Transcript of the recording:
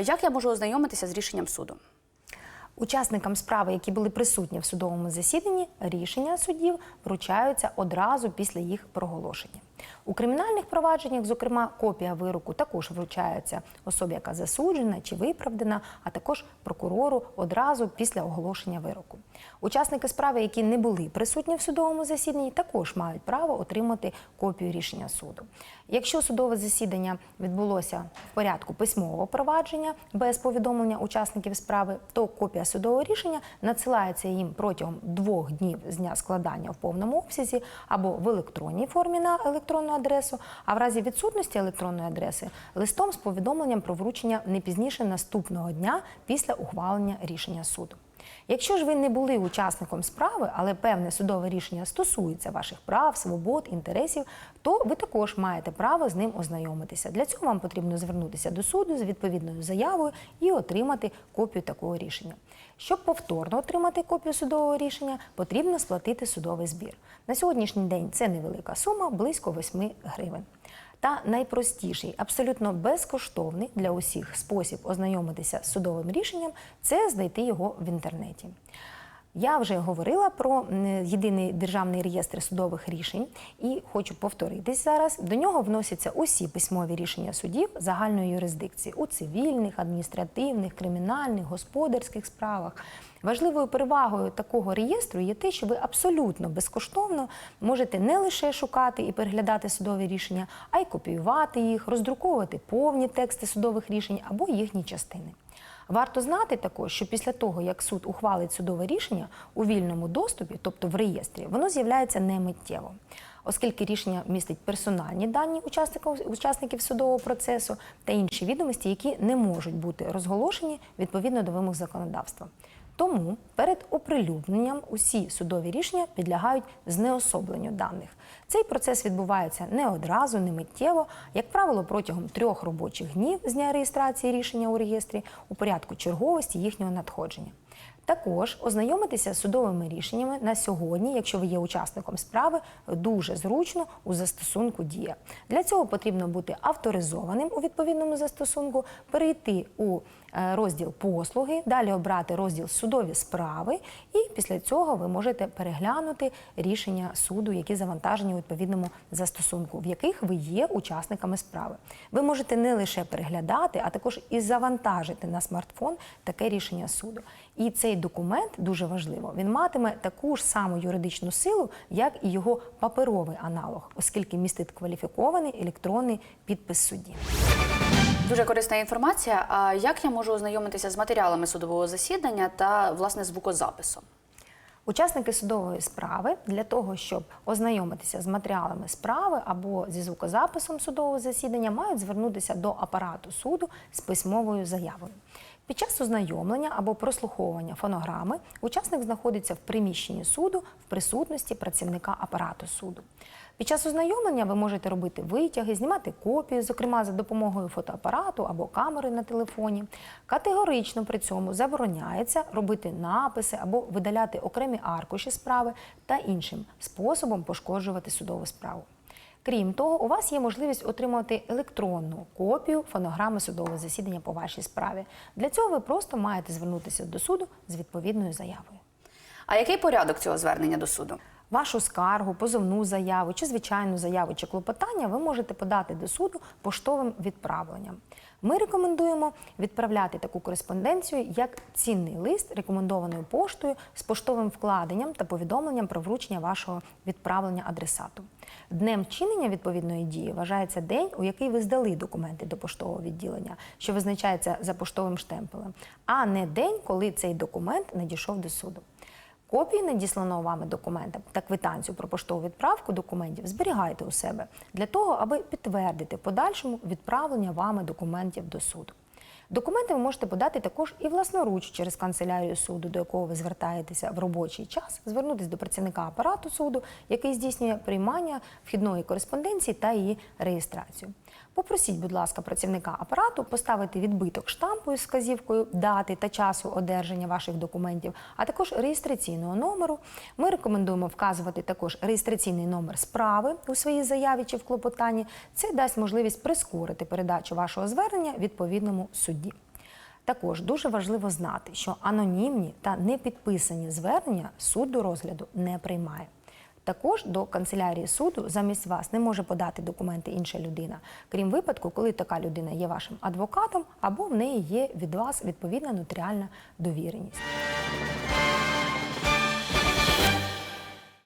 Як я можу ознайомитися з рішенням суду? Учасникам справи, які були присутні в судовому засіданні, рішення судів вручаються одразу після їх проголошення. У кримінальних провадженнях, зокрема, копія вироку також вручається особі, яка засуджена чи виправдана, а також прокурору одразу після оголошення вироку. Учасники справи, які не були присутні в судовому засіданні, також мають право отримати копію рішення суду. Якщо судове засідання відбулося в порядку письмового провадження без повідомлення учасників справи, то копія судового рішення надсилається їм протягом двох днів з дня складання в повному обсязі або в електронній формі на електронну адресу, а в разі відсутності електронної адреси листом з повідомленням про вручення не пізніше наступного дня після ухвалення рішення суду. Якщо ж ви не були учасником справи, але певне судове рішення стосується ваших прав, свобод, інтересів, то ви також маєте право з ним ознайомитися. Для цього вам потрібно звернутися до суду з відповідною заявою і отримати копію такого рішення. Щоб повторно отримати копію судового рішення, потрібно сплатити судовий збір. На сьогоднішній день це невелика сума, близько 8 гривень. Та найпростіший, абсолютно безкоштовний для усіх спосіб ознайомитися з судовим рішенням це знайти його в інтернеті. Я вже говорила про єдиний державний реєстр судових рішень і хочу повторитись зараз. До нього вносяться усі письмові рішення судів загальної юрисдикції у цивільних, адміністративних, кримінальних, господарських справах. Важливою перевагою такого реєстру є те, що ви абсолютно безкоштовно можете не лише шукати і переглядати судові рішення, а й копіювати їх, роздруковувати повні тексти судових рішень або їхні частини. Варто знати також, що після того, як суд ухвалить судове рішення у вільному доступі, тобто в реєстрі, воно з'являється не миттєво. Оскільки рішення містить персональні дані учасників, учасників судового процесу та інші відомості, які не можуть бути розголошені відповідно до вимог законодавства. Тому перед оприлюдненням усі судові рішення підлягають знеособленню даних. Цей процес відбувається не одразу, не миттєво, як правило, протягом трьох робочих днів з дня реєстрації рішення у реєстрі у порядку черговості їхнього надходження. Також ознайомитися з судовими рішеннями на сьогодні, якщо ви є учасником справи, дуже зручно у застосунку Дія. Для цього потрібно бути авторизованим у відповідному застосунку, перейти у е, розділ послуги, далі обрати розділ судові справи, і після цього ви можете переглянути рішення суду, які завантажені у відповідному застосунку, в яких ви є учасниками справи. Ви можете не лише переглядати, а також і завантажити на смартфон таке рішення суду. І цей документ дуже важливо. Він матиме таку ж саму юридичну силу, як і його паперовий аналог, оскільки містить кваліфікований електронний підпис судді. Дуже корисна інформація. А як я можу ознайомитися з матеріалами судового засідання та власне звукозаписом? Учасники судової справи для того, щоб ознайомитися з матеріалами справи або зі звукозаписом судового засідання, мають звернутися до апарату суду з письмовою заявою. Під час ознайомлення або прослуховування фонограми учасник знаходиться в приміщенні суду в присутності працівника апарату суду. Під час ознайомлення ви можете робити витяги, знімати копії, зокрема за допомогою фотоапарату або камери на телефоні. Категорично при цьому забороняється робити написи або видаляти окремі аркуші справи та іншим способом пошкоджувати судову справу. Крім того, у вас є можливість отримати електронну копію фонограми судового засідання по вашій справі. Для цього ви просто маєте звернутися до суду з відповідною заявою. А який порядок цього звернення до суду? Вашу скаргу, позовну заяву чи звичайну заяву чи клопотання ви можете подати до суду поштовим відправленням. Ми рекомендуємо відправляти таку кореспонденцію як цінний лист рекомендованою поштою з поштовим вкладенням та повідомленням про вручення вашого відправлення адресату. Днем вчинення відповідної дії вважається день, у який ви здали документи до поштового відділення, що визначається за поштовим штемпелем, а не день, коли цей документ надійшов до суду. Копії надісланого вами документа та квитанцію про поштову відправку документів зберігайте у себе для того, аби підтвердити подальшому відправлення вами документів до суду. Документи ви можете подати також і власноруч через канцелярію суду, до якого ви звертаєтеся в робочий час, звернутися до працівника апарату суду, який здійснює приймання вхідної кореспонденції та її реєстрацію. Попросіть, будь ласка, працівника апарату поставити відбиток штампу із вказівкою дати та часу одержання ваших документів, а також реєстраційного номеру. Ми рекомендуємо вказувати також реєстраційний номер справи у своїй заяві чи в клопотанні. Це дасть можливість прискорити передачу вашого звернення відповідному судді. Також дуже важливо знати, що анонімні та непідписані звернення суд до розгляду не приймає. Також до канцелярії суду замість вас не може подати документи інша людина, крім випадку, коли така людина є вашим адвокатом або в неї є від вас відповідна нотаріальна довіреність.